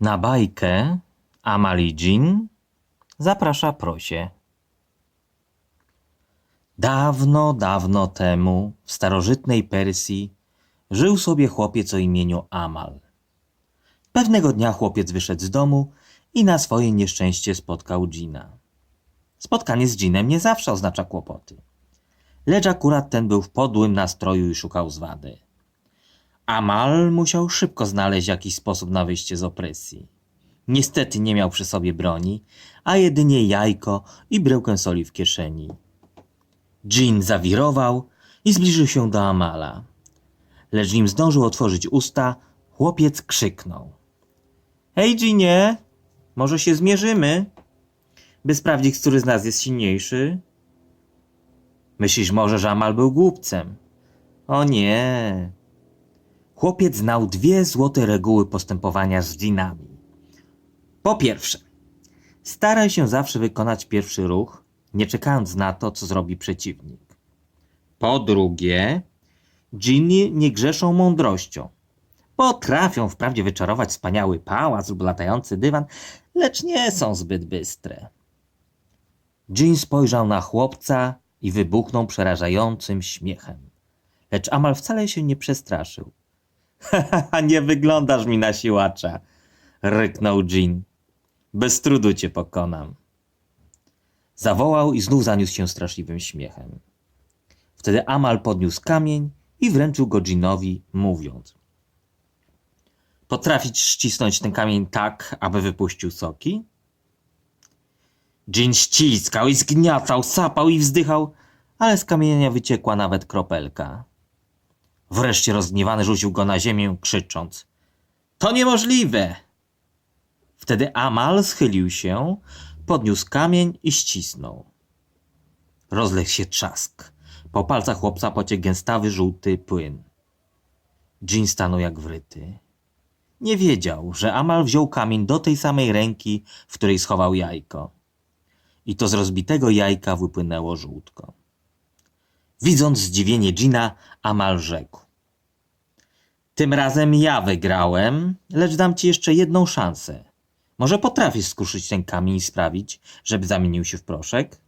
Na bajkę Amali Jean zaprasza prosie. Dawno, dawno temu w starożytnej Persji żył sobie chłopiec o imieniu Amal. Pewnego dnia chłopiec wyszedł z domu i na swoje nieszczęście spotkał Gina. Spotkanie z Ginem nie zawsze oznacza kłopoty. Lecz akurat ten był w podłym nastroju i szukał zwady. Amal musiał szybko znaleźć jakiś sposób na wyjście z opresji. Niestety nie miał przy sobie broni, a jedynie jajko i bryłkę soli w kieszeni. Jean zawirował i zbliżył się do Amala. Lecz nim zdążył otworzyć usta, chłopiec krzyknął. Hej, Ginie, może się zmierzymy? By sprawdzić, który z nas jest silniejszy? Myślisz może, że Amal był głupcem? O nie. Chłopiec znał dwie złote reguły postępowania z dżinami. Po pierwsze, staraj się zawsze wykonać pierwszy ruch, nie czekając na to, co zrobi przeciwnik. Po drugie, dżiny nie grzeszą mądrością. Potrafią wprawdzie wyczarować wspaniały pałac lub latający dywan, lecz nie są zbyt bystre. Dżin spojrzał na chłopca i wybuchnął przerażającym śmiechem. Lecz Amal wcale się nie przestraszył. Nie wyglądasz mi na siłacza, ryknął Jean. Bez trudu cię pokonam. Zawołał i znów zaniósł się straszliwym śmiechem. Wtedy Amal podniósł kamień i wręczył go Jeanowi, mówiąc: Potrafić ścisnąć ten kamień tak, aby wypuścił soki? Jean ściskał i zgniatał, sapał i wzdychał, ale z kamienia wyciekła nawet kropelka. Wreszcie rozgniewany rzucił go na ziemię, krzycząc: To niemożliwe! Wtedy Amal schylił się, podniósł kamień i ścisnął. Rozległ się trzask. Po palcach chłopca pociekł gęstawy, żółty płyn. Jean stanął jak wryty. Nie wiedział, że Amal wziął kamień do tej samej ręki, w której schował jajko. I to z rozbitego jajka wypłynęło żółtko. Widząc zdziwienie Gina, Amal rzekł. Tym razem ja wygrałem, lecz dam ci jeszcze jedną szansę. Może potrafisz skruszyć ten kamień i sprawić, żeby zamienił się w proszek?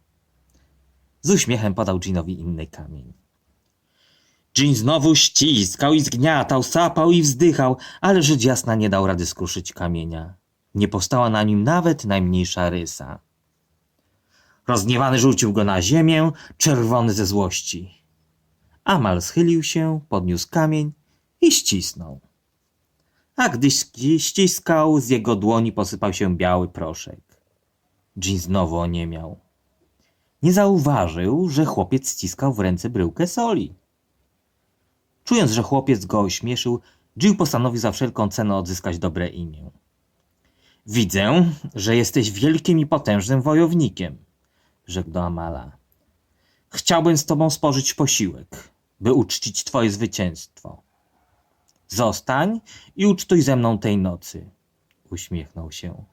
Z uśmiechem podał Ginowi inny kamień. Jean znowu ściskał i zgniatał, sapał i wzdychał, ale rzecz jasna nie dał rady skruszyć kamienia. Nie powstała na nim nawet najmniejsza rysa. Rozgniewany rzucił go na ziemię, czerwony ze złości. Amal schylił się, podniósł kamień i ścisnął. A gdy ści- ściskał, z jego dłoni posypał się biały proszek. Jean znowu oniemiał. Nie zauważył, że chłopiec ściskał w ręce bryłkę soli. Czując, że chłopiec go ośmieszył, Jill postanowił za wszelką cenę odzyskać dobre imię. Widzę, że jesteś wielkim i potężnym wojownikiem, rzekł do Amala. Chciałbym z tobą spożyć posiłek, by uczcić twoje zwycięstwo. Zostań i ucztuj ze mną tej nocy, uśmiechnął się.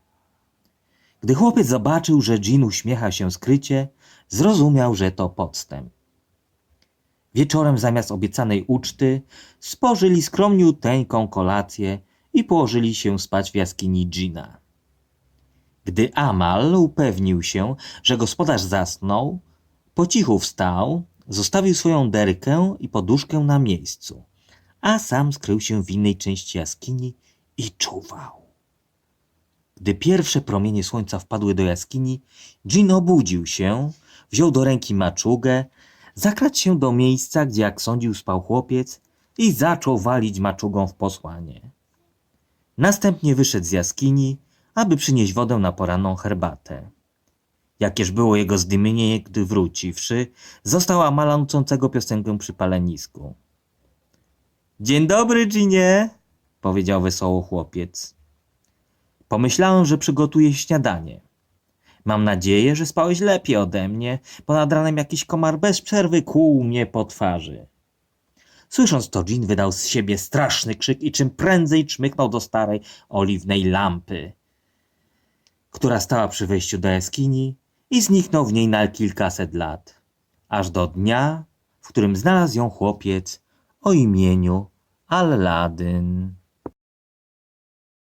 Gdy chłopiec zobaczył, że Jean uśmiecha się skrycie, zrozumiał, że to podstęp. Wieczorem zamiast obiecanej uczty spożyli skromniuteńką kolację i położyli się spać w jaskini Gina. Gdy Amal upewnił się, że gospodarz zasnął, po cichu wstał, zostawił swoją derkę i poduszkę na miejscu, a sam skrył się w innej części jaskini i czuwał. Gdy pierwsze promienie słońca wpadły do jaskini, Jean obudził się, wziął do ręki maczugę, zakradł się do miejsca, gdzie jak sądził spał chłopiec i zaczął walić maczugą w posłanie. Następnie wyszedł z jaskini, aby przynieść wodę na poranną herbatę. Jakież było jego zdymienie, gdy wróciwszy, został Amala nucącego piosenkę przy palenisku. Dzień dobry, Ginie, powiedział wesoło chłopiec. Pomyślałem, że przygotuję śniadanie. Mam nadzieję, że spałeś lepiej ode mnie, bo nad ranem jakiś komar bez przerwy kłuł mnie po twarzy. Słysząc to, Jean wydał z siebie straszny krzyk i czym prędzej czmyknął do starej oliwnej lampy, która stała przy wejściu do jaskini i zniknął w niej na kilkaset lat, aż do dnia, w którym znalazł ją chłopiec o imieniu Alladyn.